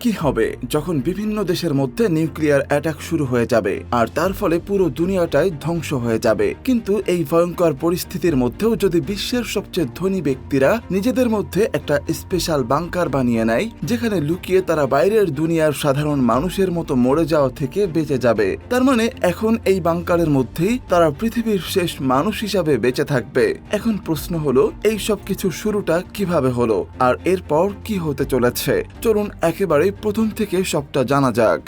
কি হবে যখন বিভিন্ন দেশের মধ্যে নিউক্লিয়ার অ্যাটাক শুরু হয়ে যাবে? আর তার ফলে পুরো দুনিয়াটাই ধ্বংস হয়ে যাবে। কিন্তু এই ভয়ঙ্কর পরিস্থিতির মধ্যেও যদি বিশ্বের সবচেয়ে ধনী ব্যক্তিরা নিজেদের মধ্যে একটা স্পেশাল বাংকার বানিয়ে নেয়, যেখানে লুকিয়ে তারা বাইরের দুনিয়ার সাধারণ মানুষের মতো মরে যাওয়া থেকে বেঁচে যাবে। তার মানে এখন এই বাংকারের মধ্যেই তারা পৃথিবীর শেষ মানুষ হিসাবে বেঁচে থাকবে। এখন প্রশ্ন হলো, এই সব কিছু শুরুটা কীভাবে হলো? আর এরপর কি হতে চলেছে? চলুন একেবারে প্রথম থেকে সবটা জানা যাক।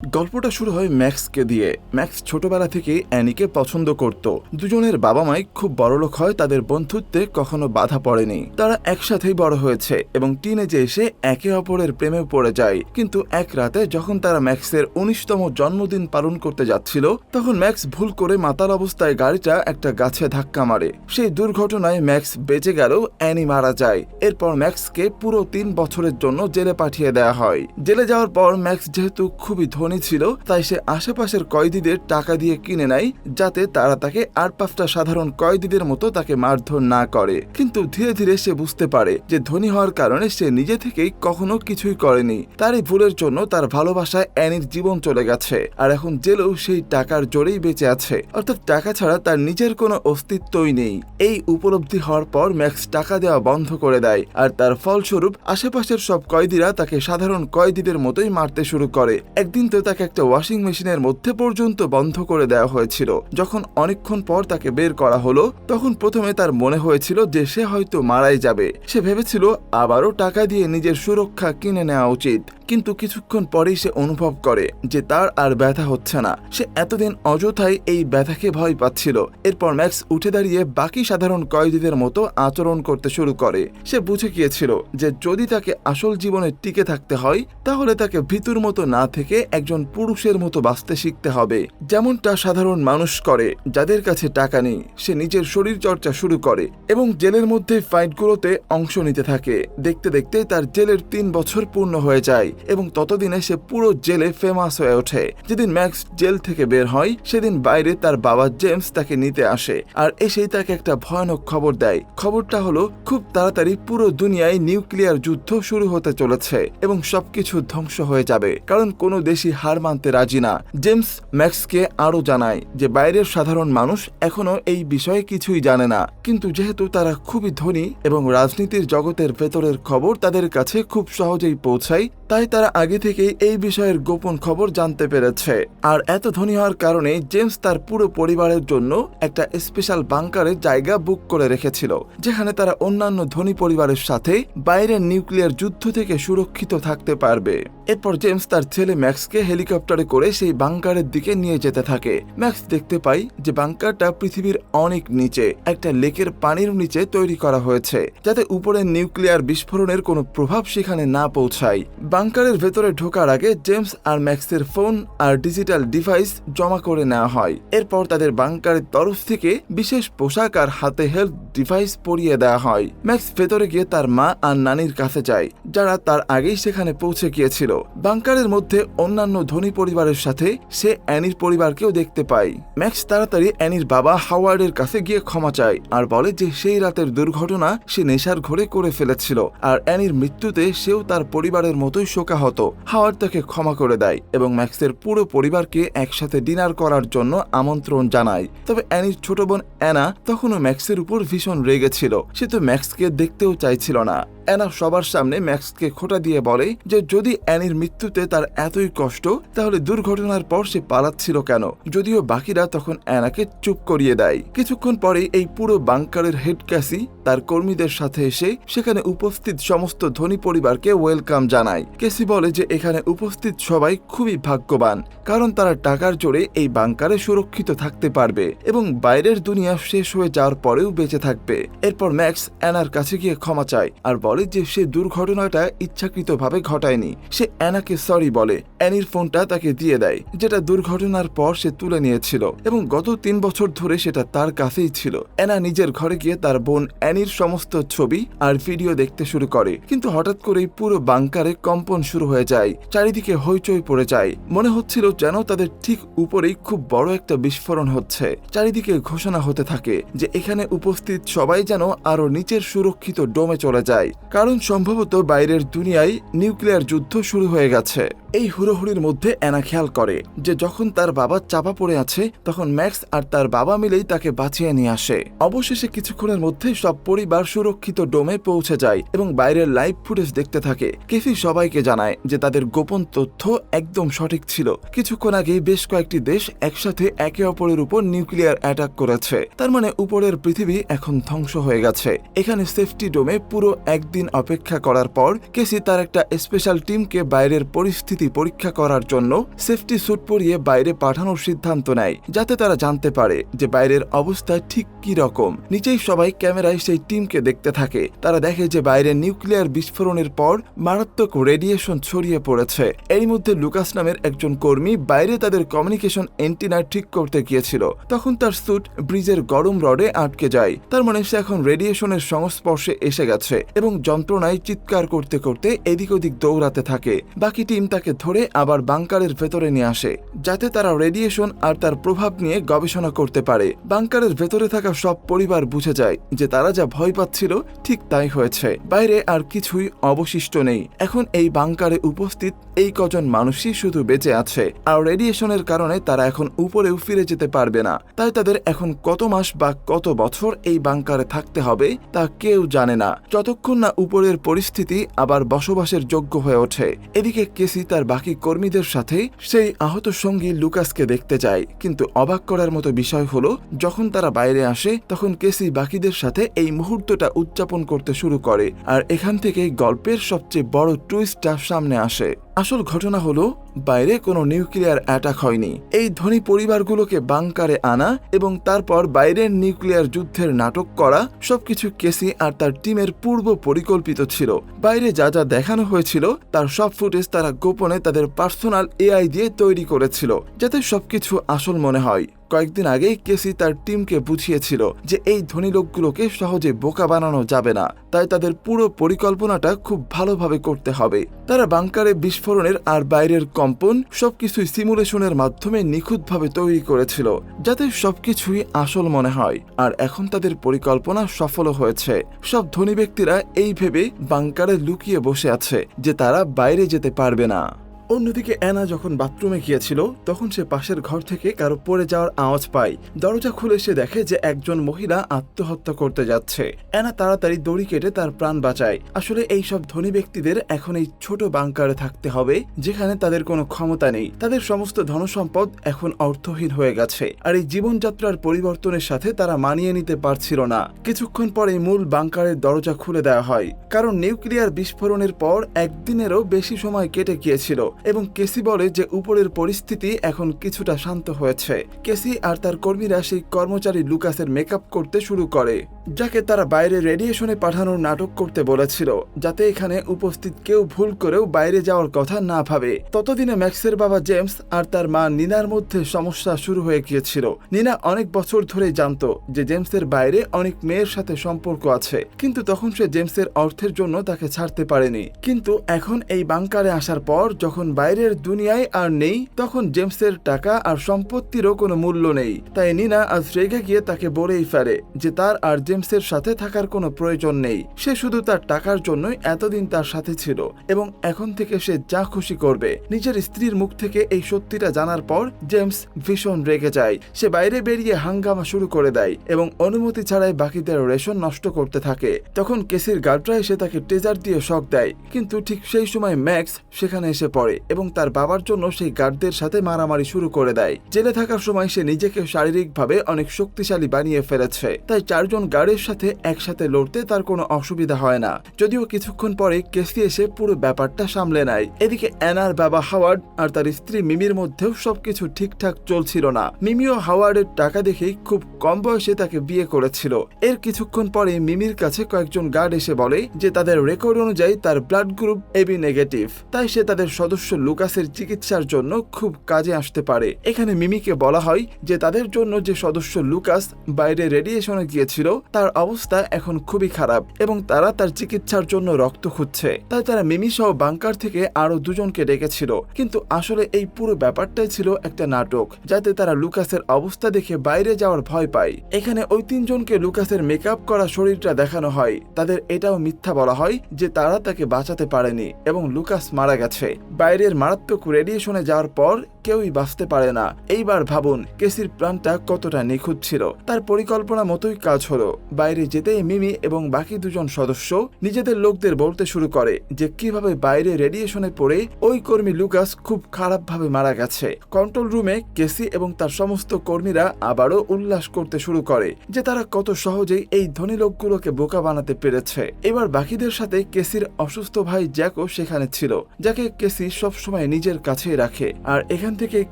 গল্পটা শুরু হয় ম্যাক্সকে দিয়ে। ম্যাক্স ছোটবেলা থেকে অ্যানিকে পছন্দ করত। দুজনের বাবা মাই খুব বড়লোক হয়, তাদের বন্ধুত্বে কখনো বাধা পড়েনি। তারা একসাথেই বড় হয়েছে এবং টিনে টিনেজে এসে একে অপরের প্রেমে পড়ে যায়। কিন্তু এক রাতে যখন তারা ম্যাক্সের উনিশতম জন্মদিন পালন করতে যাচ্ছিল, তখন ম্যাক্স ভুল করে মাতাল অবস্থায় গাড়িটা একটা গাছে ধাক্কা মারে। সেই দুর্ঘটনায় ম্যাক্স বেঁচে গেলেও অ্যানি মারা যায়। এরপর ম্যাক্সকে পুরো তিন বছরের জন্য জেলে পাঠিয়ে দেওয়া হয়। জেলে যাওয়ার পর ম্যাক্স যেহেতু খুবই ধনী ছিল, তাই সে আশেপাশের কয়েদিদের টাকা দিয়ে কিনে নেয়, যাতে তারা তাকে আর পাঁচটা সাধারণ কয়েদিদের মতো তাকে মারধর না করে। কিন্তু ধীরে ধীরে সে বুঝতে পারে যে ধনী হওয়ার কারণে সে নিজে থেকেই কখনো কিছুই করেনি। তার এই ভুলের জন্য তার ভালোবাসায় অ্যানির জীবন চলে গেছে, আর এখন জেলেও সেই টাকার জোরেই বেঁচে আছে। অর্থাৎ টাকা ছাড়া তার নিজের কোনো অস্তিত্বই নেই। এই উপলব্ধি হওয়ার পর ম্যাক্স টাকা দেওয়া বন্ধ করে দেয়, আর তার ফলস্বরূপ আশেপাশের সব কয়েদিরা তাকে সাধারণ কয়েদিদের মতোই মারতে শুরু করে। একদিন তো তাকে একটা ওয়াশিং মেশিনের মধ্যে পর্যন্ত বন্ধ করে দেওয়া হয়েছিল। যখন অনেকক্ষণ পর তাকে বের করা হলো, তখন প্রথমে তার মনে হয়েছিল যে সে হয়তো মারাই যাবে। সে ভেবেছিল, আবারও টাকা দিয়ে নিজের সুরক্ষা কিনে নেওয়া উচিত। কিন্তু কিছুক্ষণ পরেই সে অনুভব করে যে তার আর ব্যথা হচ্ছে না। সে এতদিন অযথাই এই ব্যথাকে ভয় পাচ্ছিল। এরপর ম্যাক্স উঠে দাঁড়িয়ে বাকি সাধারণ কয়েদিদের মতো আচরণ করতে শুরু করে। সে বুঝে গিয়েছিল যে যদি তাকে আসল জীবনে টিকে থাকতে হয়, তাহলে তাকে ভিতুর মতো না থেকে একজন পুরুষের মতো বাঁচতে শিখতে হবে। যেমনটা সাধারণ মানুষ করে, যাদের কাছে টাকা নেই, সে নিজের শরীর চর্চা শুরু করে এবং জেলের মধ্যে ফাইটগুলোতে অংশ নিতে থাকে। দেখতে দেখতে তার জেলের তিন বছর পূর্ণ হয়ে যায় এবং ততদিনে সে পুরো জেলে ফেমাস হয়ে ওঠে। যেদিন ম্যাক্স জেল থেকে বের হয়, সেদিন বাইরে তার বাবা জেমস তাকে নিতে আসে আর এসেই তাকে একটা ভয়ানক খবর দেয়। খবরটা হলো, খুব তাড়াতাড়ি পুরো দুনিয়ায় নিউক্লিয়ার যুদ্ধ শুরু হতে চলেছে এবং সবকিছু ধ্বংস হয়ে যাবে, কারণ কোনো দেশই হার মানতে রাজি না। জেমস ম্যাক্সকে আরও জানায় যে, বাইরের সাধারণ মানুষ এখনও এই বিষয়ে কিছুই জানে না। কিন্তু যেহেতু তারা খুবই ধনী এবং রাজনীতির জগতের ভেতরের খবর তাদের কাছে খুব সহজেই পৌঁছায়, তাই তারা আগে থেকেই এই বিষয়ের গোপন খবর জানতে পেরেছে। আর এত ধনী হওয়ার কারণে জেমস তার পুরো পরিবারের জন্য একটা স্পেশাল বাংকারে জায়গা বুক করে রেখেছিল, যেখানে তারা অন্যান্য ধনী পরিবারের সাথে বাইরের নিউক্লিয়ার যুদ্ধ থেকে সুরক্ষিত থাকতে পারবে। এরপর জেমস তার ছেলে ম্যাক্সকে হেলিকপ্টারে করে সেই বাংকারের দিকে নিয়ে যেতে থাকে। ম্যাক্স দেখতে পাই যে বাংকারটা পৃথিবীর অনেক নিচে, একটা লেকের পানির নিচে তৈরি করা হয়েছে, যাতে উপরের নিউক্লিয়ার বিস্ফোরণের কোনো প্রভাব সেখানে না পৌঁছায়। বাংকারের ভেতরে ঢোকার আগে জেমস আর ম্যাক্সের ফোন আর ডিজিটাল ডিভাইস জমা করে নেওয়া হয়। এরপর তাদের বাংকারের তরফ থেকে বিশেষ পোশাক আর হাতে হেলথ ডিভাইস পরিয়ে দেওয়া হয়। ম্যাক্স ভেতরে গিয়ে তার মা আর নানির কাছে যায়, যারা তার আগেই সেখানে পৌঁছে গিয়েছিল। বাংকারের মধ্যে অন্যান্য ধনী পরিবারের সাথে সে অ্যানির পরিবারকেও দেখতে পায়। ম্যাক্স তাড়াতাড়ি অ্যানির বাবা হাওয়ার্ডের কাছে গিয়ে ক্ষমা চায় আর বলে যে সেই রাতের দুর্ঘটনা সে নেশার ঘরে করে ফেলেছিল আর অ্যানির মৃত্যুতে সেও তার পরিবারের মতোই শোকাহত। হাওয়ার্ড তাকে ক্ষমা করে দেয় এবং ম্যাক্সের পুরো পরিবারকে একসাথে ডিনার করার জন্য আমন্ত্রণ জানায়। তবে অ্যানির ছোট বোন অ্যানা তখনও ম্যাক্সের উপর ভীষণ রেগেছিল। সে তো ম্যাক্সকে দেখতেও চাইছিল না। অ্যানা সবার সামনে ম্যাক্সকে খোটা দিয়ে বলে যে যদি অ্যানির মৃত্যুতে তার এতই কষ্ট, তাহলে দুর্ঘটনার পর সে পালাচ্ছিল কেন? যদিও বাকিরা তখন অ্যানাকে চুপ করিয়ে দেয়। কিছুক্ষণ পরে এই পুরো বাংকারের হেড ক্যাসি তার কর্মীদের সাথে এসে সেখানে উপস্থিত সমস্ত ধনী পরিবারকে ওয়েলকাম জানায়। কেসি বলে যে এখানে উপস্থিত সবাই খুবই ভাগ্যবান, কারণ তারা টাকার জোরে এই বাংকারে সুরক্ষিত থাকতে পারবে এবং বাইরের দুনিয়া শেষ হয়ে যাওয়ার পরেও বেঁচে থাকবে। এরপর ম্যাক্স অ্যানার কাছে গিয়ে ক্ষমা চায় আর বলে যে সে দুর্ঘটনাটা ইচ্ছাকৃতভাবে ঘটায়নি। সে অ্যানাকে সরি বলে। অ্যানির ফোনটা তাকে দিয়ে দেয়, যেটা দুর্ঘটনার পর সে তুলে নিয়েছিল এবং গত তিন বছর ধরে সেটা তার কাছেই ছিল। অ্যানা নিজের ঘরে গিয়ে তার বোন অ্যানির সমস্ত ছবি আর ভিডিও দেখতে শুরু করে, কিন্তু হঠাৎ করেই পুরো বাংকারে কম্পন শুরু হয়ে যায়, চারিদিকে হইচই পড়ে যায়। মনে হচ্ছিল যেন তাদের ঠিক উপরেই খুব বড় একটা বিস্ফোরণ হচ্ছে। চারিদিকে ঘোষণা হতে থাকে যে এখানে উপস্থিত সবাই যেন আরও নিচের সুরক্ষিত ডোমে চলে যায়, কারণ সম্ভবত বাইরের দুনিয়ায় নিউক্লিয়ার যুদ্ধ শুরু হয়ে গেছে। এই হুড়োহুড়ির মধ্যে অ্যানা খেয়াল করে যে যখন তার বাবা চাপা পড়ে আছে, তখন ম্যাক্স আর তার বাবা মিলেই তাকে বাঁচিয়ে নিয়ে আসে। অবশেষে কিছুক্ষণের মধ্যে সব পরিবার সুরক্ষিত ডোমে পৌঁছে যায় এবং বাইরের লাইভ ফুটেজ দেখতে থাকে। কেফি সবাইকে জানায় যে তাদের গোপন তথ্য একদম সঠিক ছিল। কিছুক্ষণ আগেই বেশ কয়েকটি দেশ একসাথে একে অপরের উপর নিউক্লিয়ার অ্যাটাক করেছে। তার মানে উপরের পৃথিবী এখন ধ্বংস হয়ে গেছে। এখানে সেফটি ডোমে পুরো একদিন অপেক্ষা করার পর, কেসি তার একটা স্পেশাল টিমকে বাইরের পরিস্থিতি পরীক্ষা করার জন্য সেফটি স্যুট পরিয়ে বাইরে পাঠানোর সিদ্ধান্ত নেয়, যাতে তারা জানতে পারে যে বাইরের অবস্থা ঠিক কি রকম। নিচেই সবাই ক্যামেরায় সেই টিমকে দেখতে থাকে। তারা দেখে যে বাইরে নিউক্লিয়ার বিস্ফোরণের পর মারাত্মক রেডিয়েশন ছড়িয়ে পড়েছে। এর মধ্যে লুকাস নামের একজন কর্মী বাইরে তাদের কমিউনিকেশন এন্টিনা ঠিক করতে গিয়েছিল। তখন তার স্যুট ব্রিজের গরম রডে আটকে যায়। তার মানে সে এখন রেডিয়েশনের সংস্পর্শে এসে গেছে এবং যন্ত্রণায় চিৎকার করতে করতে এদিক ওদিক দৌড়াতে থাকে। বাকি টিম তাকে ধরে আবার বাংকারের ভেতরে নিয়ে আসে, যাতে তারা রেডিয়েশন আর তার প্রভাব নিয়ে গবেষণা করতে পারে। বাংকারের ভেতরে থাকা সব পরিবার বুঝে যায় যে তারা যা ভয় পাচ্ছিল ঠিক তাই হয়েছে। বাইরে আর কিছুই অবশিষ্ট নেই। এখন এই বাংকারে উপস্থিত এই কজন মানুষই শুধু বেঁচে আছে। আর রেডিয়েশনের কারণে তারা এখন উপরেও ফিরে যেতে পারবে না। তাই তাদের এখন কত মাস বা কত বছর এই বাংকারে থাকতে হবে তা কেউ জানে না। যতক্ষণ না উপরের পরিস্থিতি আবার বসবাসের যোগ্য হয়ে ওঠে। এদিকে কেসি তার বাকি কর্মীদের সাথে সেই আহত সঙ্গী লুকাসকে দেখতে যায়। কিন্তু অবাক করার মতো বিষয় হলো, যখন তারা বাইরে আসে, তখন কেসি বাকিদের সাথে এই মুহূর্তটা উদযাপন করতে শুরু করে। আর এখান থেকে গল্পের সবচেয়ে বড় টুইস্টটা সামনে আসে। আসল ঘটনা হলো, বাইরে কোনো নিউক্লিয়ার অ্যাটাক হয়নি। এই ধনী পরিবারগুলোকে বাংকারে আনা এবং তারপর বাইরের নিউক্লিয়ার যুদ্ধের নাটক করা সবকিছু কেসি আর তার টিমের পূর্ব পরিকল্পিত ছিল। বাইরে যা যা দেখানো হয়েছিল, তার সব ফুটেজ তারা গোপনে তাদের পার্সোনাল এআই দিয়ে তৈরি করেছিল, যাতে সবকিছু আসল মনে হয়। কয়েকদিন আগেই কেসি তার টিমকে বুঝিয়েছিল যে এই ধনী লোকগুলোকে সহজে বোকা বানানো যাবে না। তাই তাদের পুরো পরিকল্পনাটা খুব ভালোভাবে করতে হবে। তারা বাংকারে বিস্ফোরণের আর বাইরের কম্পন, সবকিছুই সিমুলেশনের মাধ্যমে নিখুঁতভাবে তৈরি করেছিল, যাতে সবকিছুই আসল মনে হয়। আর এখন তাদের পরিকল্পনা সফল হয়েছে। সব ধনী ব্যক্তিরা এই ভেবে বাংকারে লুকিয়ে বসে আছে যে তারা বাইরে যেতে পারবে না। অন্যদিকে অ্যানা যখন বাথরুমে গিয়েছিল, তখন সে পাশের ঘর থেকে কারও পড়ে যাওয়ার আওয়াজ পায়। দরজা খুলে সে দেখে যে একজন মহিলা আত্মহত্যা করতে যাচ্ছে। অ্যানা তাড়াতাড়ি দড়ি কেটে তার প্রাণ বাঁচায়। আসলে এই সব ধনী ব্যক্তিদের এখন এই ছোট বাংকারে থাকতে হবে, যেখানে তাদের কোনো ক্ষমতা নেই। তাদের সমস্ত ধনসম্পদ এখন অর্থহীন হয়ে গেছে, আর এই জীবনযাত্রার পরিবর্তনের সাথে তারা মানিয়ে নিতে পারছিল না। কিছুক্ষণ পরে মূল বাংকারের দরজা খুলে দেওয়া হয়, কারণ নিউক্লিয়ার বিস্ফোরণের পর একদিনেরও বেশি সময় কেটে গিয়েছিল। এবং কেসি বলে যে উপরের পরিস্থিতি এখন কিছুটা শান্ত হয়েছে। কেসি আর তার কর্মীরা সেই কর্মচারী লুকাসের মেকআপ করতে শুরু করে। যাকে তারা বাইরে রেডিয়েশনে পাঠানোর নাটক করতে বলেছিল, যাতে এখানে উপস্থিত কেউ ভুল করেও বাইরে যাওয়ার কথা না ভাবে। ততদিনে ম্যাক্সের বাবা জেমস আর তার মা নিনার মধ্যে সমস্যা শুরু হয়ে গিয়েছিল। নিনা অনেক বছর ধরেই জানতো যে জেমসের বাইরে অনেক মেয়ের সাথে সম্পর্ক আছে, কিন্তু তখন সে জেমসের অর্থের জন্য তাকে ছাড়তে পারেনি। কিন্তু এখন এই বাংকারে আসার পর যখন বাইরের দুনিয়ায় আর নেই, তখন জেমসের টাকা আর সম্পত্তিরও কোনো মূল্য নেই। তাই নিনা আজ রেগে গিয়ে তাকে বলেই ফেলে যে তার আর জেমসের সাথে থাকার কোনো প্রয়োজন নেই। সে শুধু তার টাকার জন্যই এতদিন তার সাথে ছিল এবং এখন থেকে সে যা খুশি করবে। নিজের স্ত্রীর মুখ থেকে এই সত্যিটা জানার পর জেমস ভীষণ রেগে যায়। সে বাইরে বেরিয়ে হাঙ্গামা শুরু করে দেয় এবং অনুমতি ছাড়াই বাকিদের রেশন নষ্ট করতে থাকে। তখন কেসির গার্ডরা এসে তাকে টেজার দিয়ে শক দেয়, কিন্তু ঠিক সেই সময় ম্যাক্স সেখানে এসে পড়ে এবং তার বাবার জন্য সেই গার্ডদের সাথে মারামারি শুরু করে দেয়। জেলে থাকার সময় সে নিজেকে শারীরিকভাবে অনেক শক্তিশালী বানিয়ে ফেলেছে। তাই চারজন গার্ড গার্ডের সাথে একসাথে লড়তে তার কোনো অসুবিধা হয় না। যদিও কিছুক্ষণ পরে কেসি এসে পুরো ব্যাপারটা সামলে নেয়। এদিকে অ্যানার বাবা হাওয়ার্ড আর তার স্ত্রী মিমির মধ্যেও সবকিছু ঠিকঠাক চলছিল না। মিমিও হাওয়ার্ডের টাকা দেখেই খুব কম বয়সে তাকে বিয়ে করেছিল। এর কিছুক্ষণ পরে মিমির কাছে কয়েকজন গার্ড এসে বলে যে তাদের রেকর্ড অনুযায়ী তার ব্লাড গ্রুপ এবি নেগেটিভ। তাই সে তাদের সদস্য লুকাসের চিকিৎসার জন্য খুব কাজে আসতে পারে। এখানে মিমিকে বলা হয় যে তাদের জন্য যে সদস্য লুকাস বাইরে রেডিয়েশনে গিয়েছিল তার অবস্থা এখন খুবই খারাপ এবং তারা তার চিকিৎসার জন্য রক্ত খুঁজছে। তাই তারা মিমি সহ বাংকার থেকে আরও দুজনকে ডেকেছিল। কিন্তু আসলে এই পুরো ব্যাপারটাই ছিল একটা নাটক, যাতে তারা লুকাসের অবস্থা দেখে বাইরে যাওয়ার ভয় পায়। এখানে ওই তিনজনকে লুকাসের মেকআপ করা শরীরটা দেখানো হয়। তাদের এটাও মিথ্যা বলা হয় যে তারা তাকে বাঁচাতে পারেনি এবং লুকাস মারা গেছে। বাইরের মারাত্মক রেডিয়েশনে যাওয়ার পর কেউই বাঁচতে পারে না। এইবার ভাবুন, কেসির প্রাণটা কতটা নিখুঁত ছিল। তার পরিকল্পনা মতোই কাজ হলো। বাইরে যেতেই মিমি এবং বাকি দুজন সদস্য নিজেদের লোকদের বলতে শুরু করে যে কীভাবে বাইরে রেডিয়েশনে পড়ে ওই কর্মী লুকাস খুব খারাপভাবে মারা গেছে। কন্ট্রোল রুমে কেসি এবং তার সমস্ত কর্মীরা আবারও উল্লাস করতে শুরু করে যে তারা কত সহজেই এই ধনী লোকগুলোকে বোকা বানাতে পেরেছে। এবার বাকিদের সাথে কেসির অসুস্থ ভাই জ্যাকও সেখানে ছিল, যাকে কেসি সবসময় নিজের কাছেই রাখে। আর এখান থেকে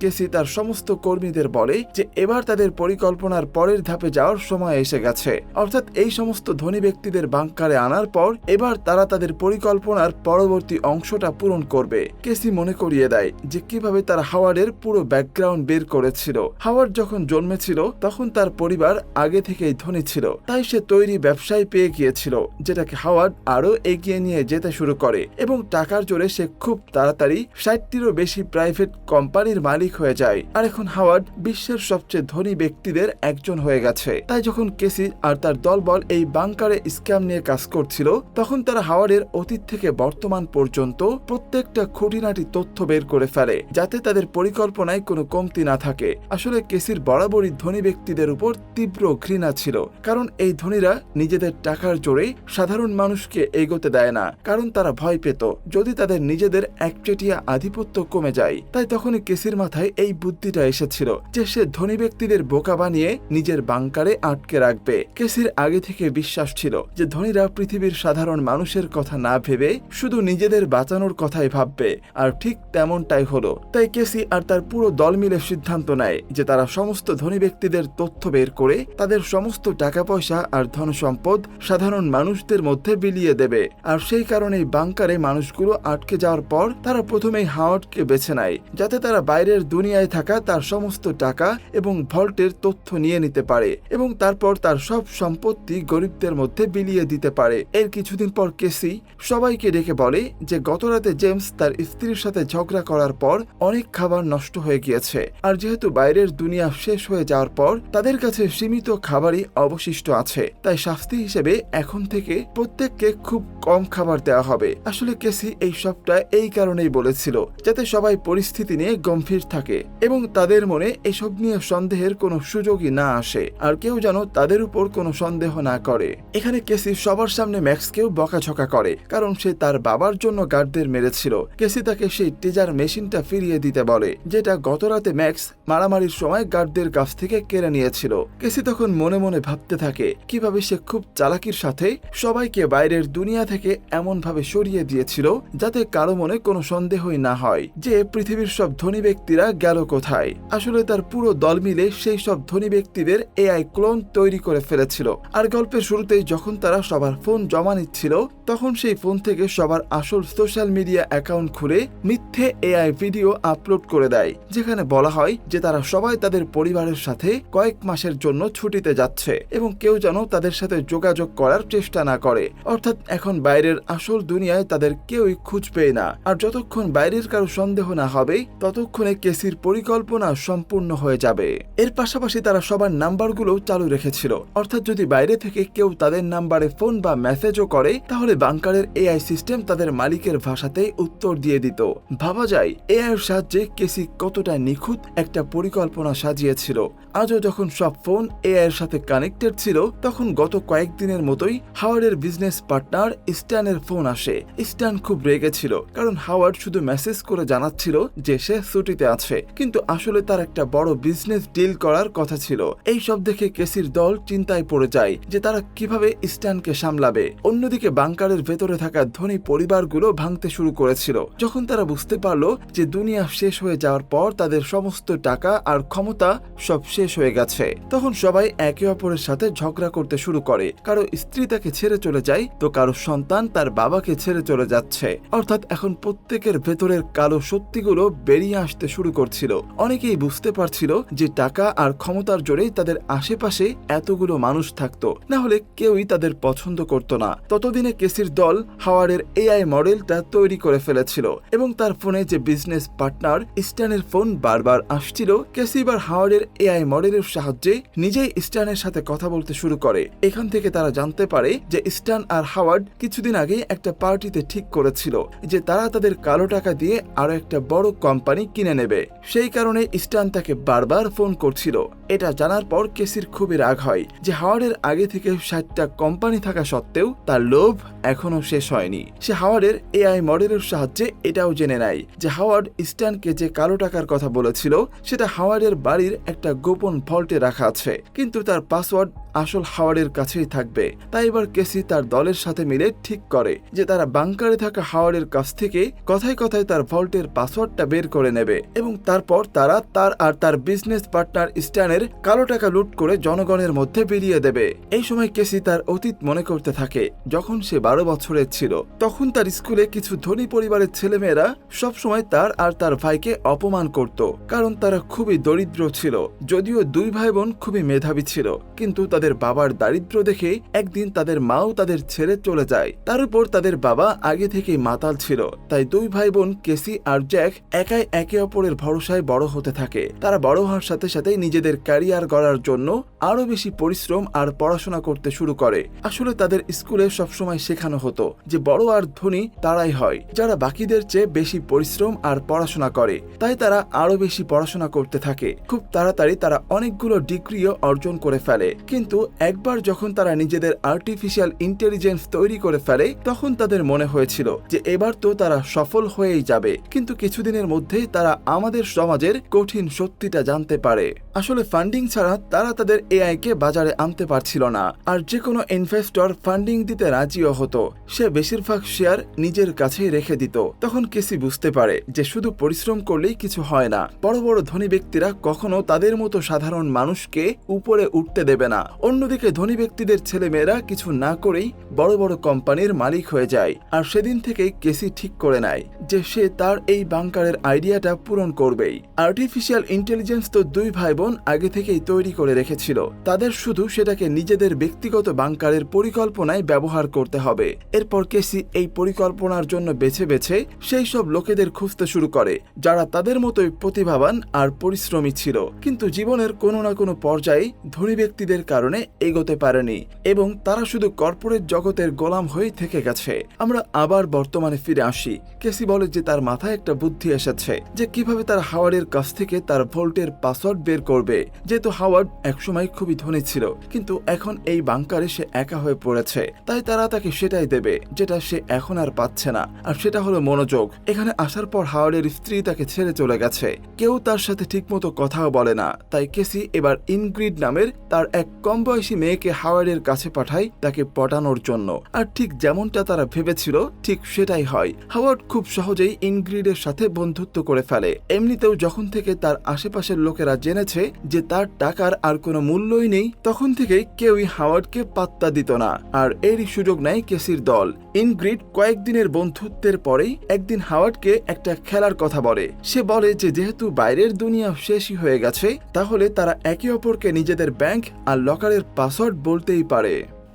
কেসি তার সমস্ত কর্মীদের বলে যে এবার তাদের পরিকল্পনার পরের ধাপে যাওয়ার সময় এসে গেছে। অর্থাৎ এই সমস্ত ধনী ব্যক্তিদের বাংকারে আনার পর এবার তারা তাদের পরিকল্পনার পরবর্তী অংশটা পূরণ করবে। কেসি মনে করিয়ে দেয় যে কীভাবে তার হাওয়ার্ডের পুরো ব্যাকগ্রাউন্ড বের করেছিল। হাওয়ার্ড যখন জন্মেছিল, তখন তার পরিবার আগে থেকেই ধনী ছিল। তাই সে তৈরি ব্যবসায় পেয়ে গিয়েছিল, যেটাকে হাওয়ার্ড আরও এগিয়ে নিয়ে যেতে শুরু করে এবং টাকার জোরে সে খুব তাড়াতাড়ি ষাটটিরও বেশি প্রাইভেট কোম্পানির মালিক হয়ে যায়। আর এখন হাওয়ার্ড বিশ্বের সবচেয়ে ধনী ব্যক্তিদের একজন হয়ে গেছে। তাই যখন কেসি আর তার দলবল এই বাংকারে স্ক্যাম নিয়ে কাজ করছিল, তখন তারা হাওয়ার্ডের অতীত থেকে বর্তমান পর্যন্ত প্রত্যেকটা খুঁটিনাটি তথ্য বের করে ফেলে, যাতে তাদের পরিকল্পনায় কোনো কমতি না থাকে। আসলে কেসির বরাবরই ধনী ব্যক্তিদের উপর তীব্র ঘৃণা ছিল, কারণ এই ধনীরা নিজেদের টাকার জোরে সাধারণ মানুষকে এগোতে দেয় না, কারণ তারা ভয় পেত, যদি তাদের নিজেদের একচেটিয়া আধিপত্য কমে যায়। তাই তখনই কেসির মাথায় এই বুদ্ধিটা এসেছিল, যে সে ধনী ব্যক্তিদের বোকা বানিয়ে নিজের বাংকারে আটকে রাখবে। কেসির আগে থেকে বিশ্বাস ছিল যে ধনীরা পৃথিবীর সাধারণ মানুষের কথা না ভেবে শুধু নিজেদের বাঁচানোর কথাই ভাববে। আর ঠিক তেমনটাই হলো। তাই কেসি আর তার পুরো দল মিলে সিদ্ধান্ত নেয় যে তারা সমস্ত ধনী ব্যক্তিদের তথ্য বের করে তাদের সমস্ত টাকা পয়সা আর ধন সম্পদ সাধারণ মানুষদের মধ্যে বিলিয়ে দেবে। আর সেই কারণেই বাংকারে মানুষগুলো আটকে যাওয়ার পর তারা প্রথমেই হাওয়ার্ডকে বেছে নেয়, যাতে তারা বাইরের দুনিয়ায় থাকা তার সমস্ত টাকা এবং ভল্টের তথ্য নিয়ে নিতে পারে এবং তারপর তার সব সম্পত্তি গরিবদের মধ্যে বিলিয়ে দিতে পারে। এর কিছুদিন পর কেসি সবাইকে ডেকে বলে যে গতরাতে জেমস তার স্ত্রীর সাথে ঝগড়া করার পর অনেক খাবার নষ্ট হয়ে গিয়েছে। আর যেহেতু বাইরের দুনিয়া শেষ হয়ে যাওয়ার পর তাদের কাছে সীমিত খাবারই অবশিষ্ট আছে, তাই শাস্তি হিসেবে এখন থেকে প্রত্যেককে খুব কম খাবার দেওয়া হবে। আসলে কেসি এই সবটা এই কারণেই বলেছিল, যাতে সবাই পরিস্থিতি নিয়ে গম্ভীর থাকে এবং তাদের মনে এসব নিয়ে সন্দেহের কোনো সুযোগই না আসে। আর কেউ যেন তাদের উপর কোনো সন্দেহ না করে। এখানে কেসি সবার সামনে ম্যাক্সকেও বকাঝকা করে, কারণ সে তার বাবার জন্য গার্ডদের মেরেছিল। কেসি তাকে সেই টিজার মেশিনটা ফিরিয়ে দিতে বলে, যেটা গতরাতে ম্যাক্স মারামারির সময় গার্ডদের কাছ থেকে কেড়ে নিয়েছিল। কেসি তখন মনে মনে ভাবতে থাকে, কীভাবে সে খুব চালাকির সাথে সবাইকে বাইরের দুনিয়া থেকে এমন ভাবে সরিয়ে দিয়েছিল, যাতে কারও মনে কোনো সন্দেহই না হয় যে পৃথিবীর সব ধনী ব্যক্তিরা গেল কোথায়। আসলে তার পুরো দল মিলে সেই সব ধনী ব্যক্তিদের এআই ক্লোন তৈরি করে ফেলেছিল। আর গল্পের শুরুতেই যখন তারা সবার ফোন জমা নিচ্ছিল তখন সেই ফোন থেকে সবার আসল সোশ্যাল মিডিয়া অ্যাকাউন্ট খুলে মিথ্যে এআই ভিডিও আপলোড করে দেয়, যেখানে বলা হয় যে তারা সবাই তাদের পরিবারের সাথে কয়েক মাসের জন্য ছুটিতে যাচ্ছে এবং কেউ যেন তাদের সাথে যোগাযোগ করার চেষ্টা না করে। অর্থাৎ এখন বাইরের আসল দুনিয়ায় তাদের কেউই খুঁজবে না। আর যতক্ষণ বাইরের কারও সন্দেহ না হবে, ততক্ষণে কেসির পরিকল্পনা সম্পূর্ণ হয়ে যাবে। এর পাশাপাশি তারা সবার নাম্বারগুলো চালু রেখেছিল। অর্থাৎ যদি বাইরে থেকে কেউ তাদের নাম্বারে ফোন বা মেসেজও করে, তাহলে বাংকারের এআই সিস্টেম তাদের মালিকের ভাষাতেই উত্তর দিয়ে দিত। ভাবা যায় এআই সাহায্যে কেসি কতটা নিখুঁত একটা পরিকল্পনা সাজিয়েছিল। আজও যখন সব ফোন এআই সাথে কানেক্টেড ছিল, তখন গত কয়েকদিনের মতোই হাওয়ার্ডের বিজনেস পার্টনার স্ট্যানের ফোন আসে। স্ট্যান খুব রেগেছিল কারণ হাওয়ার্ড শুধু মেসেজ করে জানাচ্ছিল যে সে ছুটিতে আছে। কিন্তু আসলে তার একটা বড় বিজনেস ডিল করার কথা ছিল। এই সব দেখে কেসির দল চিন্তায় পড়ে যায় যে তারা কীভাবে স্ট্যানকে সামলাবে। অন্যদিকে বাংকারের ভেতরে থাকা ধনী পরিবারগুলো ভাঙতে শুরু করেছিল। যখন তারা বুঝতে পারল যে দুনিয়া শেষ হয়ে যাওয়ার পর তাদের সমস্ত টাকা আর ক্ষমতা সব শেষ হয়ে গেছে, তখন সবাই একে অপরের সাথে ঝগড়া করতে শুরু করে। কারও স্ত্রী তাকে ছেড়ে চলে যায়, তো কারও সন্তান তার বাবাকে ছেড়ে চলে যাচ্ছে। অর্থাৎ এখন প্রত্যেকের ভেতরের কালো সত্যিগুলো বেরিয়ে আসতে শুরু করছিল। অনেকেই বুঝতে পারছিল যে টাকা আর ক্ষমতার জোরেই তাদের আশেপাশে এতগুলো মানুষ থাকতো, না হলে কেউই তাদের পছন্দ করত না। ততদিনে কেসির দল হাওয়ারের এআই মডেলটা তৈরি করে ফেলেছিল এবং তার ফোনে যে বিজনেস পার্টনার স্ট্যানের ফোন বারবার আসছিল কেসি এবার হাওয়ার্ডের এআই মডেলের সাহায্যে নিজেই স্ট্যানের সাথে কথা বলতে শুরু করে। এখান থেকে তারা জানতে পারে যে স্ট্যান আর হাওয়ার্ড কিছুদিন আগেই একটা পার্টিতে ঠিক করেছিল যে তারা তাদের কালো টাকা দিয়ে আরও একটা বড় কোম্পানি কিনে নেবে। সেই কারণে স্ট্যান তাকে বারবার ফোন করছিল। এটা জানার পর কেসির খুবই রাগ হয় যে হাওয়ার্ডের আগে থেকে ষাটটা কোম্পানি থাকা সত্ত্বেও তার লোভ এখনও শেষ হয়নি। সে হাওয়ার্ডের এআই মডেলের সাহায্যে এটাও জেনে নেয় যে হাওয়ার্ড স্ট্যানকে যে কালো টাকার কথা বলেছিল, সেটা হাওয়ার্ডের বাড়ির একটা গোপন ভল্টে রাখা আছে। কিন্তু তার পাসওয়ার্ড আসল হাওয়ার্ডের কাছেই থাকবে। তাই এবার কেসি তার দলের সাথে মিলে ঠিক করে যে তারা বাংকারে থাকা হাওয়ার্ডের কাছ থেকে কথায় কথায় তার ভল্টের পাসওয়ার্ডটা বের করে নেবে এবং তারপর তারা তার আর তার বিজনেস পার্টনার স্ট্যানের কালো টাকা লুট করে জনগণের মধ্যে বেরিয়ে দেবে। এই সময় কেসি তার অতীত মনে করতে থাকে, যখন সে বারো বছরের ছিল। তখন তার স্কুলে কিছু ধনী পরিবারের ছেলেমেয়েরা সবসময় তার আর তার ভাইকে অপমান করত, কারণ তারা খুবই দরিদ্র ছিল, যদিও দুই ভাই বোন খুবই মেধাবী ছিল, কিন্তু তাদের বাবার দারিদ্র দেখে একদিন তাদের মাও তাদের ছেড়ে চলে যায়। তার উপর তাদের বাবা আগে থেকেই মাতাল ছিল। তাই দুই ভাই বোন কেসি আর জ্যাক একাই একে অপরের ভরসায় বড় হতে থাকে। তারা বড় হওয়ার সাথে সাথে নিজেদের ক্যারিয়ার গড়ার জন্য আরও বেশি পরিশ্রম আর পড়াশোনা করতে শুরু করে। আসলে তাদের স্কুলে সবসময় শেখানো হতো যে বড় আর ধনী তারাই হয়, যারা বাকিদের চেয়ে বেশি পরিশ্রম আর পড়াশোনা করে। তাই তারা আরও বেশি পড়াশোনা করতে থাকে। খুব তাড়াতাড়ি তারা অনেকগুলো ডিগ্রিও অর্জন করে ফেলে। কিন্তু একবার যখন তারা নিজেদের আর্টিফিশিয়াল ইন্টেলিজেন্স তৈরি করে ফেলে, তখন তাদের মনে হয়েছিল যে এবার তো তারা সফল হয়েই যাবে। কিন্তু কিছুদিনের মধ্যেই তারা আমাদের সমাজের কঠিন সত্যিটা জানতে পারে। আসলে ফান্ডিং ছাড়া তারা তাদের এআই কে বাজারে আনতে পারছিল না। আর যে কোনো ইনভেস্টর ফান্ডিং দিতে রাজিও হতো। সে বেশিরভাগ শেয়ার নিজের কাছেই রেখে দিত। তখন কেসি বুঝতে পারে যে শুধু পরিশ্রম করলেই কিছু হয় না। বড় বড় ধনী ব্যক্তিরা কখনো তাদের মতো সাধারণ মানুষকে উপরে উঠতে দেবে না। অন্যদিকে ধনী ব্যক্তিদের ছেলেমেয়েরা কিছু না করেই বড় বড় কোম্পানির মালিক হয়ে যায় আর সেদিন থেকেই কেসি ঠিক করে নেয় যে সে তার এই বাংকারের আইডিয়াটা পূরণ করবেই। আর্টিফিশিয়াল ইন্টেলিজেন্স তো দুই ভাই বোন আগে থেকেই তৈরি করে রেখেছিল। তাদের শুধু সেটাকে নিজেদের ব্যক্তিগত বাংকারের পরিকল্পনায় ব্যবহার করতে হবে। এরপর কেসি এই পরিকল্পনার জন্য বেছে বেছে সেই সব লোকেদের খুঁজতে শুরু করে, যারা তাদের মতোই প্রতিভাবান আর পরিশ্রমী ছিল। কিন্তু জীবনের কোনো না কোনো পর্যায়ে ধনী ব্যক্তিদের কারণে এগোতে পারেনি এবং তারা শুধু কর্পোরেট জগতের গোলাম হয়েই থেকে গেছে। আমরা আবার বর্তমানে ফিরে আসি। কেসি বলে যে তার মাথায় একটা বুদ্ধি এসেছে যে কীভাবে তার হাওয়ার্ডের কাছ থেকে তার ভোল্টের পাসওয়ার্ড বের করবে। যেহেতু হাওয়ার্ড একসময় খুবই ধনী ছিল, কিন্তু এখন এই বাংকারে সে একা হয়ে পড়েছে। তাই তারা তাকে সেটাই দেবে, যেটা সে এখন আর পাচ্ছে না। আর সেটা হলো মনোযোগ। এখানে আসার পর হাওয়ার্ডের স্ত্রী তাকে ছেড়ে চলে গেছে। কেউ তার সাথে ঠিকমতো কথাও বলে না। তাই কেসি এবার ইনগ্রিড নামের তার এক কম বয়সী মেয়েকে হাওয়ার্ডের কাছে পাঠায় তাকে পটানোর জন্য। আর ঠিক যেমনটা তারা ভেবেছিল, ঠিক সেটাই হয়। হাওয়ার্ড খুব সহজেই ইনগ্রিডের সাথে বন্ধুত্ব করে ফেলে। এমনিতেও যখন থেকে তার আশেপাশের লোকেরা জেনেছে যে তার টাকার আর কোনো মূল্যই নেই, তখন থেকেই কেউই হাওয়ার্ডকে পাত্তা দিত না। আর এরই সুযোগ নেয় কেসির দল। ইনগ্রিড কয়েকদিনের বন্ধুত্বের পরেই একদিন হাওয়ার্ডকে একটা খেলার কথা বলে। সে বলে যে যেহেতু বাইরের দুনিয়া শেষই হয়ে গেছে, তাহলে তারা একে অপরকে নিজেদের ব্যাংক আর লকারের পাসওয়ার্ড বলতেই পারে।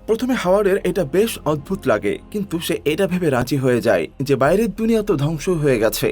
প্রথমে হাওয়ার্ডের এটা বেশ অদ্ভুত লাগে, কিন্তু সে এটা ভেবে রাজি হয়ে যায় যে বাইরের দুনিয়া তো ধ্বংস হয়ে গেছে।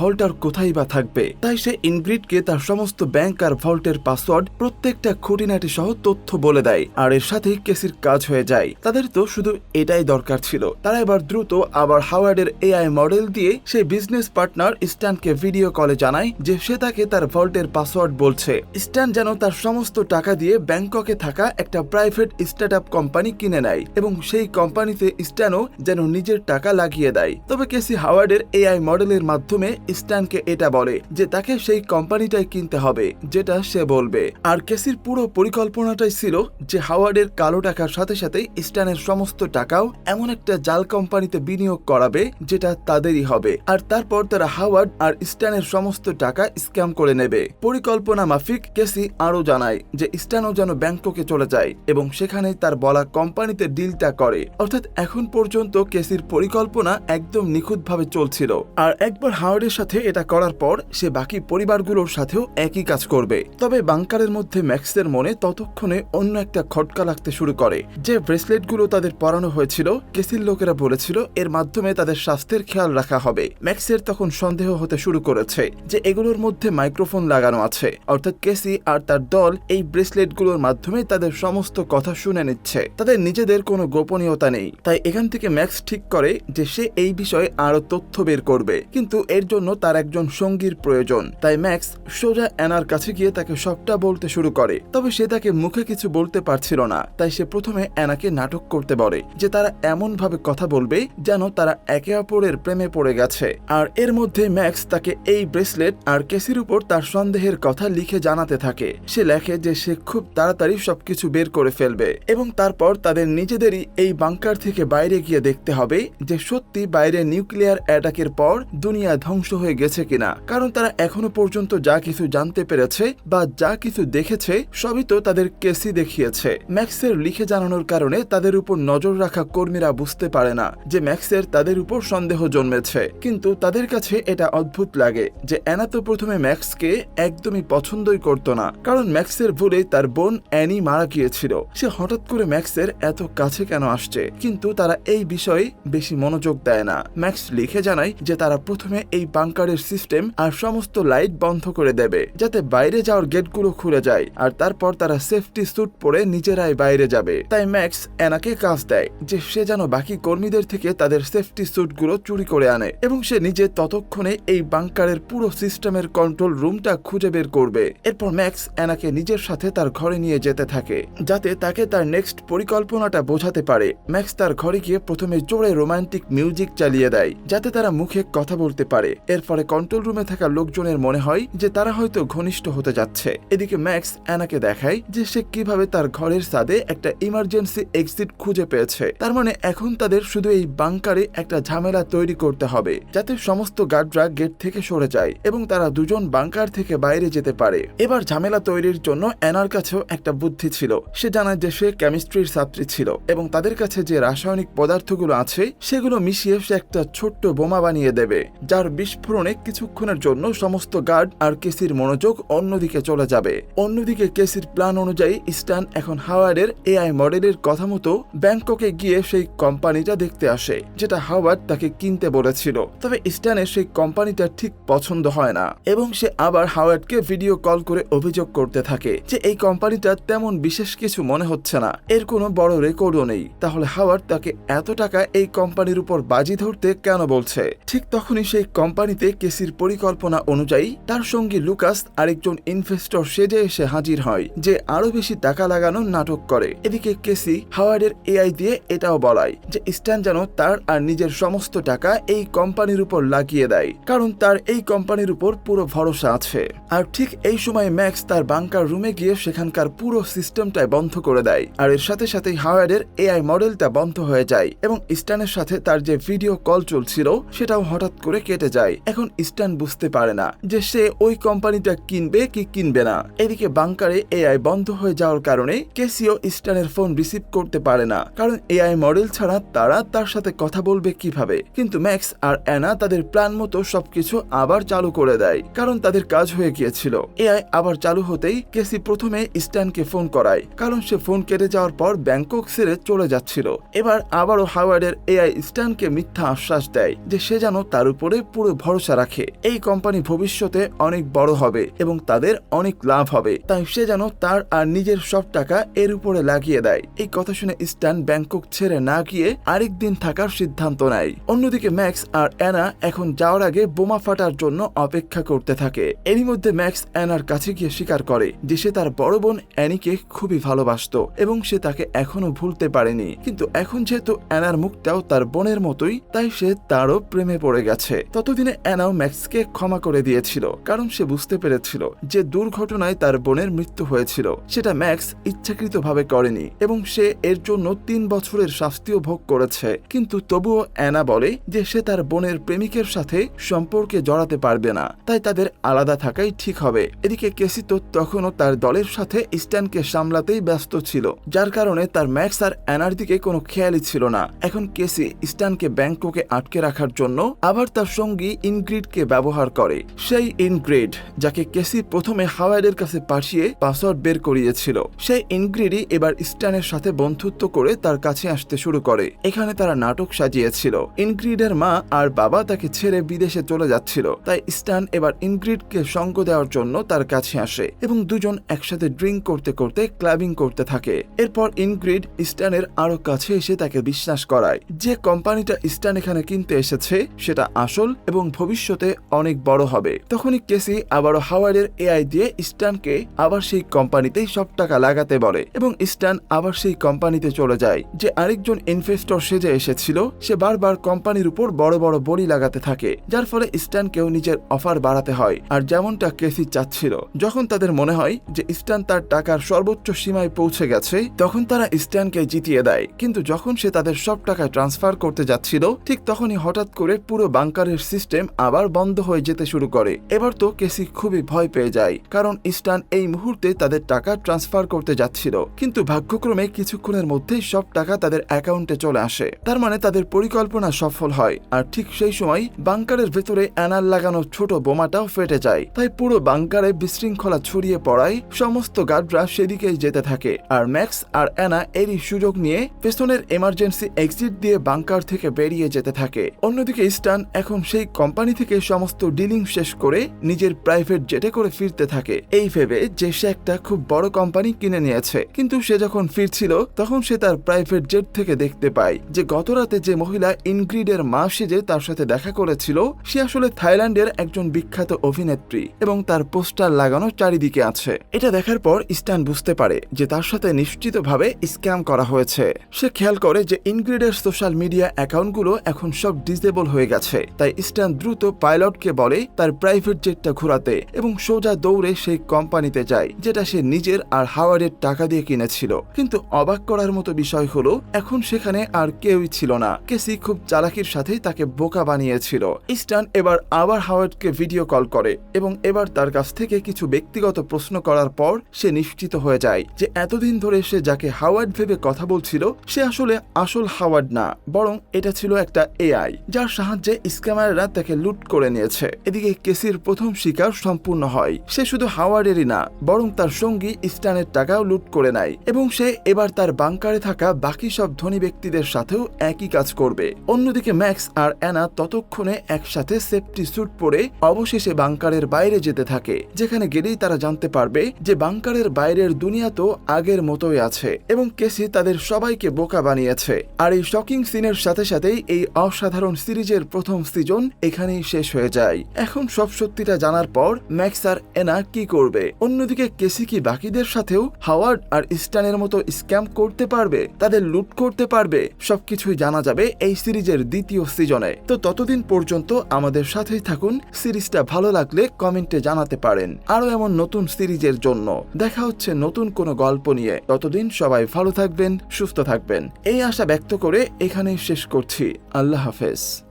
ভল্ট আর কোথায় বা থাকবে? তাই সে ইনগ্রিডকে তার সমস্ত ব্যাংক আর ভল্টের পাসওয়ার্ড প্রত্যেকটা খুঁটিনাটি সহ তথ্য বলে দেয়, আর এর সাথেই কেসির কাজ হয়ে যায়। তাদের তো শুধু এটাই দরকার ছিল। তারা এবার দ্রুত আবার হাওয়ার্ডের এআই মডেল দিয়ে সেই বিজনেস পার্টনার স্ট্যানকে ভিডিও কলে জানায় যে সে তাকে তার ভল্টের পাসওয়ার্ড বলছে। স্ট্যান যেন তার সমস্ত টাকা দিয়ে ব্যাংককে থাকা একটা প্রাইভেট স্টার্ট আপ কোম্পানি কিনে নেয় এবং সেই কোম্পানিতে স্ট্যানও যেন নিজের টাকা লাগিয়ে দেয়। তবে কেসি হাওয়ার্ডের এআই মডেলের মাধ্যমে স্ট্যানকে এটা বলে যে তাকে সেই কোম্পানিটাই কিনতে হবে, যেটা সে বলবে। আর কেসির পুরো পরিকল্পনাটাই ছিল যে হাওয়ার্ডের কালো টাকার সাথে সাথে স্ট্যানের সমস্ত টাকাও এমন একটা জাল কোম্পানিতে বিনিয়োগ করাবে, যেটা তাদেরই হবে। আর তারপর তারা হাওয়ার্ড আর স্ট্যানের সমস্ত টাকা স্ক্যাম করে নেবে। পরিকল্পনা মাফিক কেসি আরও জানায় যে স্ট্যানও যেন ব্যাংককে চলে যায় এবং সেখানে তার বলা কোম্পানিতে ডিলটা করে। অর্থাৎ এখন পর্যন্ত কেসির পরিকল্পনা একদম নিখুঁতভাবে চলছিল। আর একবার হাওয়ার্ডের সাথে এটা করার পর, সে বাকি পরিবারগুলোর সাথেও একই কাজ করবে। তবে বাংকারের মধ্যে ম্যাক্সের মনে ততক্ষণে অন্য একটা খটকা লাগতে শুরু করে। যে ব্রেসলেটগুলো তাদের পরানো হয়েছিল, কেসির লোকেরা বলেছিল, এর মাধ্যমে তাদের স্বাস্থ্যের খেয়াল রাখা হবে। ম্যাক্সের তখন সন্দেহ হতে শুরু করেছে যে এগুলোর মধ্যে মাইক্রোফোন লাগানো আছে। অর্থাৎ কেসি আর তার দল এই ব্রেসলেটগুলোর মাধ্যমে তাদের সমস্ত কথা শুনে নিচ্ছে। তাদের নিজেদের কোনো গোপনীয়তা নেই। তাই এখান থেকে ম্যাক্স ঠিক করে যে সে এই বিষয়ে আরও তথ্য বের করবে। কিন্তু এর জন্য তার একজন সঙ্গীর প্রয়োজন। তাই ম্যাক্স সোজা অ্যানার কাছে গিয়ে তাকে সবটা বলতে শুরু করে। তবে সে তাকে মুখে কিছু বলতে পারছিল না। তাই সে প্রথমে অ্যানাকে নাটক করতে বলে যে তারা এমন ভাবে কথা বলবে যেন তারা একে অপরের প্রেমে পড়ে গেছে। আর এর মধ্যে ম্যাক্স তাকে এই ব্রেসলেট আর কেসির উপর তার সন্দেহের কথা লিখে জানাতে থাকে। সে লেখে যে সে খুব তাড়াতাড়ি সবকিছু বের করে ফেলবে এবং তারপর তাদের নিজেদেরই এই বাংকার থেকে বাইরে গিয়ে দেখতে হবে যে সত্যি বাইরে নিউক্লিয়ার অ্যাটাকের পর দুনিয়া ধ্বংস হয়ে গেছে কিনা। কারণ তারা এখনও পর্যন্ত যা কিছু জানতে পেরেছে বা যা কিছু দেখেছে, সবই তো তাদের কেসি দেখিয়েছে। ম্যাক্সের লিখে জানানোর কারণে তাদের উপর নজর রাখা কর্মীরা বুঝতে পারে না যে ম্যাক্সের তাদের উপর সন্দেহ জন্মেছে। কিন্তু তাদের কাছে এটা অদ্ভুত লাগে যে অ্যানা তো প্রথমে ম্যাক্সকে একদমই পছন্দই করত না। কারণ ম্যাক্সের ভুলে তার বোন অ্যানি মারা গিয়েছিল। সে হঠাৎ করে ম্যাক্সের এত কাছে কেন আসছে? কিন্তু তারা এই বিষয়ে বেশি মনোযোগ দেয় না। ম্যাক্স লিখে জানায় যে তারা প্রথমে এই বাংকারের সিস্টেম আর সমস্ত লাইট বন্ধ করে দেবে, যাতে বাইরে যাওয়ার গেটগুলো খুলে যায়, আর তারপর তারা সেফটি স্যুট পরে নিজেরাই বাইরে যাবে। তাই ম্যাক্স অ্যানাকে কাজ দেয় যে সে যেন বাকি কর্মীদের থেকে তাদের সেফটি স্যুটগুলো চুরি করে আনে এবং সে নিজে ততক্ষণে এই বাংকারের পুরো সিস্টেমের কন্ট্রোল রুমটা খুঁজে বের করবে। এরপর ম্যাক্স অ্যানাকে নিজের সাথে তার ঘরে নিয়ে যেতে থাকে, যাতে তাকে তার নেক্সট পরিকল্পনাটা বোঝাতে পারে। ম্যাক্স তার ঘরে গিয়ে প্রথমে জোরে রোমান্টিক মিউজিক চালিয়ে দেয়, যাতে তারা মুখে কথা বলতে পারে। এর ফলে কন্ট্রোল রুমে থাকা লোকজনের মনে হয় যে তারা হয়তো ঘনিষ্ঠ হতে যাচ্ছে। এদিকে ম্যাক্স অ্যানাকে দেখায় যে সে কীভাবে তার ঘরের সাদে একটা ইমার্জেন্সি এক্সিট খুঁজে পেয়েছে। তার মানে এখন তাদের শুধু এই বাংকারে একটা ঝামেলা তৈরি করতে হবে, যাতে সমস্ত গার্ডরা গেট থেকে সরে যায় এবং তারা দুজন বাংকার থেকে বাইরে যেতে পারে। এবার ঝামেলা তৈরির জন্য অ্যানার কাছেও একটা বুদ্ধি ছিল। সে জানায় যে সে কেমিস্ট্রির ছাত্রী ছিল এবং তাদের কাছে যে রাসায়নিক পদার্থগুলো আছে, সেগুলো মিশিয়ে সে একটা ছোট্ট বোমা বানিয়ে দেবে, যার বিস্ফোরণে কিছুক্ষণের জন্য সমস্ত গার্ড আর কেসির মনোযোগ অন্যদিকে চলে যাবে। অন্যদিকে কেসির প্ল্যান অনুযায়ী স্টান এখন হাওয়ার্ডের এআই মডেলের কথা মতো ব্যাংককে গিয়ে সেই কোম্পানিটা দেখতে আসে, যেটা হাওয়ার্ড তাকে কিনতে বলেছিল। তবে স্টানের সেই কোম্পানিটা ঠিক পছন্দ হয় না এবং সে আবার হাওয়ার্ডকে ভিডিও কল করে অভিযোগ করতে থাকে যে এই কোম্পানিটা তেমন বিশেষ কিছু মনে হচ্ছে না। এর কোনো বড় রেকর্ডও নেই। তাহলে হাওয়ার্ড তাকে এত টাকা এই কোম্পানির উপর বাজি ধরতে কেন বলছে? ঠিক তখনই সেই কোম্পানিতে কেসির পরিকল্পনা অনুযায়ী তার সঙ্গী লুকাস আরেকজন ইনভেস্টর সেজে এসে হাজির হয়, যে আরও বেশি টাকা লাগানোর নাটক করে। এদিকে কেসি হাওয়ার্ডের এআই দিয়ে এটাও বলায় যে স্ট্যান যেন তার আর নিজের সমস্ত টাকা এই কোম্পানির উপর লাগিয়ে দেয়, কারণ তার এই কোম্পানির উপর পুরো ভরসা আছে। আর ঠিক এই সময় ম্যাক্স তার বাংকার রুমে গিয়ে সেখানকার পুরো সিস্টেমটাই বন্ধ করে দেয়, আর এর সাথে সাথেই হাওয়ার্ডের এআই মডেলটা বন্ধ হয়ে যায় এবং স্ট্যানের সাথে তার যে ভিডিও কল চলছিল সেটাও হঠাৎ করে কেটে যায়। এখন স্ট্যান বুঝতে পারে না যে সে ওই কোম্পানিটা কিনবে কি কিনবে না। এদিকে বাংকারে এআই বন্ধ হয়ে যাওয়ার কারণে কেসিও স্ট্যানের ফোন রিসিভ করতে পারে না। কারণ এআই মডেল ছাড়া তারা তার সাথে কথা বলবে কীভাবে? কিন্তু ম্যাক্স আর অ্যানা তাদের প্ল্যান মতো সবকিছু আবার চালু করে দেয়, কারণ তাদের কাজ হয়ে গিয়েছিল। এআই আবার চালু হতেই কেসি প্রথমে স্ট্যানকে ফোন করায়, কারণ সে ফোন কেটে যাওয়ার পর ব্যাংকক ছেড়ে চলে যাচ্ছিল। এবার আবারও হাওয়ার্ডের এআই স্ট্যানকে মিথ্যা আশ্বাস দেয় যে সে যেন তার উপরে পুরো ভরসা রাখে। এই কোম্পানি ভবিষ্যতে অনেক বড় হবে এবং তাদের অনেক লাভ হবে। তাই সে যেন তার আর নিজের সব টাকা এর উপরে লাগিয়ে দেয়। এই কথা শুনে স্ট্যান ব্যাংকক ছেড়ে না গিয়ে আরেক দিন থাকার সিদ্ধান্ত নেয়। অন্যদিকে ম্যাক্স আর অ্যানা এখন যাওয়ার আগে বোমা ফাটার জন্য অপেক্ষা করতে থাকে। এরই মধ্যে ম্যাক্স অ্যানার কাছে গিয়ে স্বীকার করে যে সে তার বড় বোন অ্যানিকে খুবই ভালোবাসতো এবং সে তাকে এখনও ভুলতে পারেনি। কিন্তু এখন যেহেতু অ্যানার মুখটাও তার বোনের মতোই, তাই সে তারও প্রেমে পড়ে গেছে। ততদিনে অ্যানাও ম্যাক্সকে ক্ষমা করে দিয়েছিল, কারণ সে বুঝতে পেরেছিল যে দুর্ঘটনায় তার বোনের মৃত্যু হয়েছিল। সেটা ম্যাক্স ইচ্ছাকৃতভাবে করেনি, এবং সে এর জন্য তিন বছরের শাস্তিও ভোগ করেছে। কিন্তু তবুও অ্যানা বলে যে সে তার বোনের প্রেমিকের সাথে সম্পর্কে জড়াতে পারবে না, তাই তাদের আলাদা থাকাই ঠিক হবে। এদিকে কেসি তো তখনও তার দলের সাথে স্ট্যানকে সামলাতেই ব্যস্ত ছিল, যার কারণে তার ম্যাক্স আর অ্যানার দিকে কোনো খেয়ালই ছিল না। এখন কেসি স্ট্যানকে ব্যাংককে আটকে রাখার জন্য আবার তার সঙ্গী ইনগ্রিডকে ব্যবহার করে। সেই ইনগ্রিড, যাকে কেসি প্রথমে হাওয়াইডের কাছে পাঠিয়ে পাসওয়ার্ড বের করিয়েছিল, সেই ইনগ্রিডই এবার স্ট্যানের সাথে বন্ধুত্ব করে তার কাছে আসতে শুরু করে। এখানে তারা নাটক সাজিয়েছিল। ইনগ্রিডের মা আর বাবা তাকে ছেড়ে বিদেশে চলে যাচ্ছিল, তাই স্ট্যান এবার ইনগ্রিডকে সঙ্গ দেওয়ার জন্য তার কাছে আসে এবং দুজন একসাথে ড্রিঙ্ক করতে করতে ক্লাবিং করতে থাকে। এরপর ইনগ্রিড স্ট্যানের আরও কাছে এসে তাকে বিশ্বাস করায়। যে কোম্পানিটা স্ট্যান এখানে কিনতে এসেছে, সেটা আসল এবং ভবিষ্যতে অনেক বড় হবে। তখনই কেসি আবারও হাওয়ার্ডের এআই দিয়ে স্ট্যানকে আবার সেই কোম্পানিতেই সব টাকা লাগাতে বলে এবং স্ট্যান আবার সেই কোম্পানিতে চলে যায়, যে আরেকজন ইনভেস্টর সেজে এসেছিল, সে বারবার কোম্পানির উপর বড় বড় বড়ি লাগাতে থাকে, যার ফলে স্ট্যানকেও নিজের অফার বাড়াতে হয়। আর যেমনটা কেসি চাচ্ছিল, যখন তাদের মনে হয় যে স্ট্যান তার টাকার সর্বোচ্চ সীমায় পৌঁছে গেছে, তখন তারা স্ট্যানকে জিতিয়ে দেয়। কিন্তু যখন সে তাদের সব টাকা ট্রান্সফার করতে যাচ্ছিল, ঠিক তখনই হঠাৎ করে পুরো বাংকারের সিস্টেম আবার বন্ধ হয়ে যেতে শুরু করে। এবার তো কেসি খুবই ভয় পেয়ে যায়, কারণ স্ট্যান এই মুহূর্তে তাদের টাকা ট্রান্সফার করতে যাচ্ছিল। কিন্তু ভাগ্যক্রমে কিছুক্ষণের মধ্যেই সব টাকা তাদের অ্যাকাউন্টে চলে আসে। তার মানে তাদের পরিকল্পনা সফল হয়, আর ঠিক সেই সময় বাংকারের ভেতরে অ্যানাল লাগানো ছোট বোমাটাও ফেটে যায়। তাই পুরো বাংকারে বিশৃঙ্খলা ছড়িয়ে পড়ায় সমস্ত গার্ডরা সেদিকেই যেতে থাকে, আর ম্যাক্স আর অ্যানা এরই সুযোগ নিয়ে পেছনের এমার্জেন্সি এক্সিট দিয়ে বাংকার থেকে বেরিয়ে যেতে থাকে। অন্যদিকে স্টান এখন সেই কোম্পানি থেকে সমস্ত ডিলিং শেষ করে নিজের প্রাইভেট জেটে করে ফিরতে থাকে। এই ভেবে যে সে একটা খুব বড় কোম্পানি কিনে নিয়েছে। কিন্তু সে যখন ফিরছিল, তখন সে তার প্রাইভেট জেট থেকে দেখতে পায় যে গতরাতে যে মহিলা ইনগ্রিডের মা সেজে তার সাথে দেখা করেছিল, সে আসলে থাইল্যান্ডের একজন বিখ্যাত অভিনেত্রী এবং তার পোস্টার লাগানো চারিদিকে আছে। এটা দেখার পর স্ট্যান বুঝতে পারে যে তার সাথে নিশ্চিতভাবে স্ক্যাম করা হয়েছে। সে খেয়াল করে যে ইনগ্রিডের সোশ্যাল মিডিয়া অ্যাকাউন্টগুলো এখন সব ডিসেবল হয়ে গেছে। তাই স্ট্যান দ্রুত পাইলটকে বলে তার প্রাইভেট জেটটা ঘোরাতে এবং সোজা দৌড়ে সেই কোম্পানিতে যায়, যেটা সে নিজের আর হাওয়ার্ডের টাকা দিয়ে কিনেছিল। কিন্তু অবাক করার মতো বিষয় হলো, এখন সেখানে আর কেউই ছিল না। কেসি খুব চালাকির সাথেই তাকে বোকা বানিয়েছিল। স্ট্যান এবার আবার হাওয়ার্ডকে ভিডিও কল করে এবং এবার তার কাছ থেকে কিছু ব্যক্তিগত প্রশ্ন করার পর সে নিশ্চিত হয়ে যায় যে এতদিন ধরে সে যাকে হাওয়ার্ড ভেবে কথা বলছিল, সে আসলে আসল হাওয়ার্ড না, বরং এটা ছিল একটা এআই, যার সাহায্যে স্ক্যামাররা তাকে লুট করে নিয়েছে। এদিকে কেসির প্রথম শিকার সম্পূর্ণ হয়। সে শুধু হাওয়ার্ডেরই না, বরং তার সঙ্গী স্টানের টাকাও লুট করে নেয়, এবং সে এবার তার বাংকারে থাকা বাকি সব ধনী ব্যক্তিদের সাথেও একই কাজ করবে। অন্যদিকে ম্যাক্স আর অ্যানা ততক্ষণে একসাথে সেফটি স্যুট পরে অবশেষে বাংকারের বাইরে যেতে থাকে, যেখানে গেলেই তারা জানতে পারবে যে বাংকারের বাইরের দুনিয়া তো আগের মতোই আছে। এবং কেসি তাদের সবাইকে বোকা বানিয়েছে। আর এই শকিং সিনের সাথে সাথেই এই অসাধারণ সিরিজের প্রথম সিজন এখানেই শেষ হয়ে যায়। এখন সব সত্যিটা জানার পর ম্যাক্স আর এনা কি করবে? অন্যদিকে কেসি কি বাকিদের সাথেও হাওয়ার্ড আর স্টানের মতো স্ক্যাম করতে পারবে? তাদের লুট করতে পারবে? সবকিছুই জানা যাবে এই সিরিজের দ্বিতীয় সিজনে তো ততদিন পর্যন্ত আমাদের সাথেই থাকুন। সিরিজটা ভালো লাগলে কমেন্টে জানাতে পারেন। আরও এমন নতুন সিরিজের জন্য। দেখা হচ্ছে নতুন কোনো গল্প নিয়ে। ততদিন সবাই ভালো থাকবেন সুস্থ থাকবেন। এই আশা ব্যক্ত করে এখানেই শেষ করছি। আল্লাহ হাফেজ।